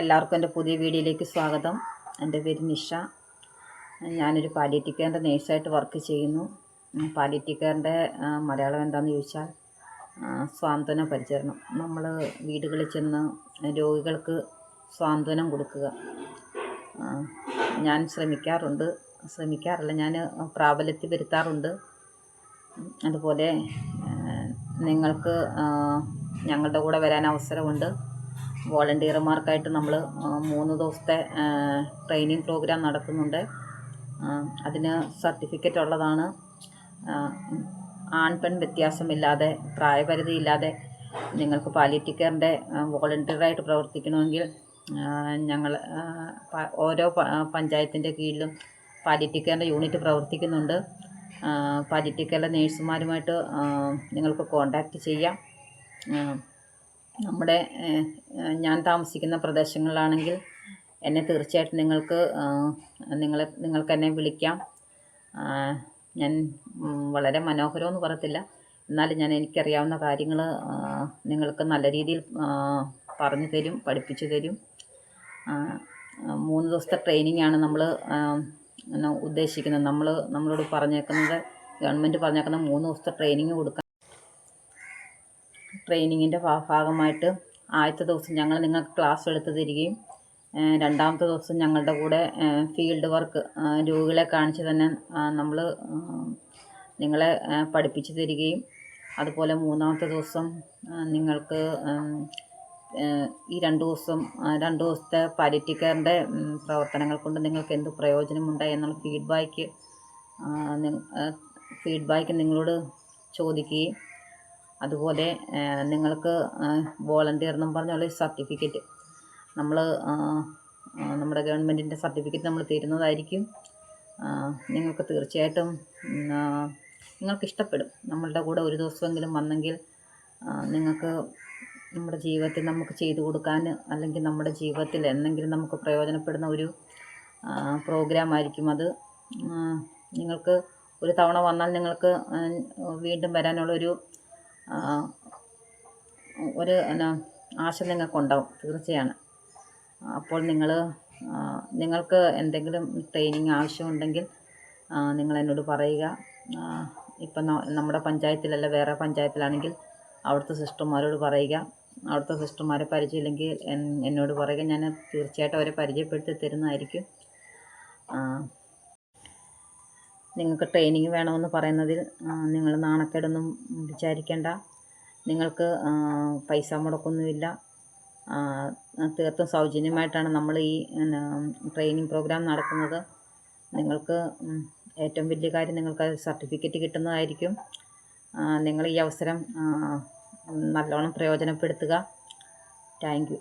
എല്ലാവർക്കും എന്റെ പുതിയ വീഡിയോയിലേക്ക് സ്വാഗതം. എന്റെ പേര് നിഷ. ഞാനൊരു പാലിയേറ്റീവ് കെയറിന്റെ നേഴ്സായിട്ട് വർക്ക് ചെയ്യുന്നു. പാലിയേറ്റീവ് കെയറിന്റെ മലയാളം എന്താണെന്ന് ചോദിച്ചാൽ സ്വാന്തന പരിചരണം. നമ്മൾ വീടുകളിൽ ചെന്ന് രോഗികൾക്ക് സ്വാന്തനം കൊടുക്കുക. ഞാൻ ശ്രമിക്കാറുണ്ട്. ശ്രമിക്കാറില്ല ഞാൻ പ്രാബല്യത്തിൽ വരുത്താറുണ്ട്. അതുപോലെ നിങ്ങൾക്ക് ഞങ്ങളുടെ കൂടെ വരാൻ അവസരമുണ്ട്. വോളണ്ടിയർമാർക്കായിട്ട് നമ്മൾ മൂന്ന് ദിവസത്തെ ട്രെയിനിങ് പ്രോഗ്രാം നടത്തുന്നുണ്ട്. അതിന് സർട്ടിഫിക്കറ്റ് ഉള്ളതാണ്. ആൺ പെൺ വ്യത്യാസമില്ലാതെ പ്രായപരിധിയില്ലാതെ നിങ്ങൾക്ക് പാലിറ്റി കെയറിന്റെ വോളണ്ടിയറായിട്ട് പ്രവർത്തിക്കണമെങ്കിൽ ഞങ്ങൾ ഓരോ പഞ്ചായത്തിന്റെ കീഴിലും പാലിറ്റി കെയറിന്റെ യൂണിറ്റ് പ്രവർത്തിക്കുന്നുണ്ട്. പാലിറ്റി കെയറിലെ നേഴ്സുമാരുമായിട്ട് നിങ്ങൾക്ക് കോണ്ടാക്റ്റ് ചെയ്യാം. നമ്മുടെ ഞാൻ താമസിക്കുന്ന പ്രദേശങ്ങളിലാണെങ്കിൽ എന്നെ തീർച്ചയായിട്ടും നിങ്ങൾക്ക് നിങ്ങളെ നിങ്ങൾക്ക് എന്നെ വിളിക്കാം. ഞാൻ വളരെ മനോഹരമെന്ന് പറയത്തില്ല. എന്നാലും ഞാൻ എനിക്കറിയാവുന്ന കാര്യങ്ങൾ നിങ്ങൾക്ക് നല്ല രീതിയിൽ പറഞ്ഞു തരും പഠിപ്പിച്ചു തരും. മൂന്ന് ദിവസത്തെ ട്രെയിനിങ് ആണ് നമ്മൾ ഉദ്ദേശിക്കുന്നത്. നമ്മൾ നമ്മളോട് പറഞ്ഞേക്കുന്നത് ഗവൺമെന്റ് പറഞ്ഞേക്കുന്ന മൂന്ന് ദിവസത്തെ ട്രെയിനിങ് കൊടുക്കാൻ ട്രെയിനിങ്ങിന്റെ ഭാഗമായിട്ട് ആദ്യത്തെ ദിവസം ഞങ്ങൾ നിങ്ങൾക്ക് ക്ലാസ് എടുത്ത് തരികയും രണ്ടാമത്തെ ദിവസം ഞങ്ങളുടെ കൂടെ ഫീൽഡ് വർക്ക് രോഗികളെ കാണിച്ച് തന്നെ നമ്മൾ നിങ്ങളെ പഠിപ്പിച്ച് തരികയും അതുപോലെ മൂന്നാമത്തെ ദിവസം നിങ്ങൾക്ക് ഈ രണ്ട് ദിവസം രണ്ട് ദിവസത്തെ കെയറിന്റെ പ്രവർത്തനങ്ങൾ കൊണ്ട് നിങ്ങൾക്ക് എന്ത് പ്രയോജനമുണ്ടായി എന്നുള്ള ഫീഡ്ബാക്ക് ഫീഡ്ബാക്ക് നിങ്ങളോട് ചോദിക്കുകയും അതുപോലെ നിങ്ങൾക്ക് വോളണ്ടിയർ എന്നും പറഞ്ഞുള്ള സർട്ടിഫിക്കറ്റ് നമ്മൾ നമ്മുടെ ഗവൺമെന്റിന്റെ സർട്ടിഫിക്കറ്റ് നമ്മൾ തരുന്നതായിരിക്കും. നിങ്ങൾക്ക് തീർച്ചയായിട്ടും നിങ്ങൾക്ക് ഇഷ്ടപ്പെടും. നമ്മളുടെ കൂടെ ഒരു ദിവസമെങ്കിലും വന്നെങ്കിൽ നിങ്ങൾക്ക് നമ്മുടെ ജീവിതത്തിൽ നമുക്ക് ചെയ്തു കൊടുക്കാൻ അല്ലെങ്കിൽ നമ്മുടെ ജീവിതത്തിൽ എന്തെങ്കിലും നമുക്ക് പ്രയോജനപ്പെടുന്ന ഒരു പ്രോഗ്രാം ആയിരിക്കും അത്. നിങ്ങൾക്ക് ഒരു തവണ വന്നാൽ നിങ്ങൾക്ക് വീണ്ടും വരാനുള്ളൊരു ഒരു എന്നാ ആശ നിങ്ങൾക്കുണ്ടാവും തീർച്ചയാണ്. അപ്പോൾ നിങ്ങൾ നിങ്ങൾക്ക് എന്തെങ്കിലും ട്രെയിനിങ് ആവശ്യമുണ്ടെങ്കിൽ നിങ്ങൾ എന്നോട് പറയുക. ഇപ്പം നമ്മുടെ പഞ്ചായത്തിലല്ല വേറെ പഞ്ചായത്തിലാണെങ്കിൽ അവിടുത്തെ സിസ്റ്റർമാരോട് പറയുക. അവിടുത്തെ സിസ്റ്റർമാരെ പരിചയമില്ലെങ്കിൽ എന്നോട് പറയുക. ഞാൻ തീർച്ചയായിട്ടും അവരെ പരിചയപ്പെടുത്തി തരുന്നതായിരിക്കും. നിങ്ങൾക്ക് ട്രെയിനിങ് വേണമെന്ന് പറയുന്നതിൽ നിങ്ങൾ നാണക്കേടൊന്നും വിചാരിക്കേണ്ട. നിങ്ങൾക്ക് പൈസ മുടക്കൊന്നുമില്ല. തീർത്തും സൗജന്യമായിട്ടാണ് നമ്മൾ ഈ ട്രെയിനിങ് പ്രോഗ്രാം നടത്തുന്നത് നിങ്ങൾക്ക് ഏറ്റവും വലിയ കാര്യം നിങ്ങൾക്ക് സർട്ടിഫിക്കറ്റ് കിട്ടുന്നതായിരിക്കും. നിങ്ങൾ ഈ അവസരം നല്ലോണം പ്രയോജനപ്പെടുത്തുക. താങ്ക്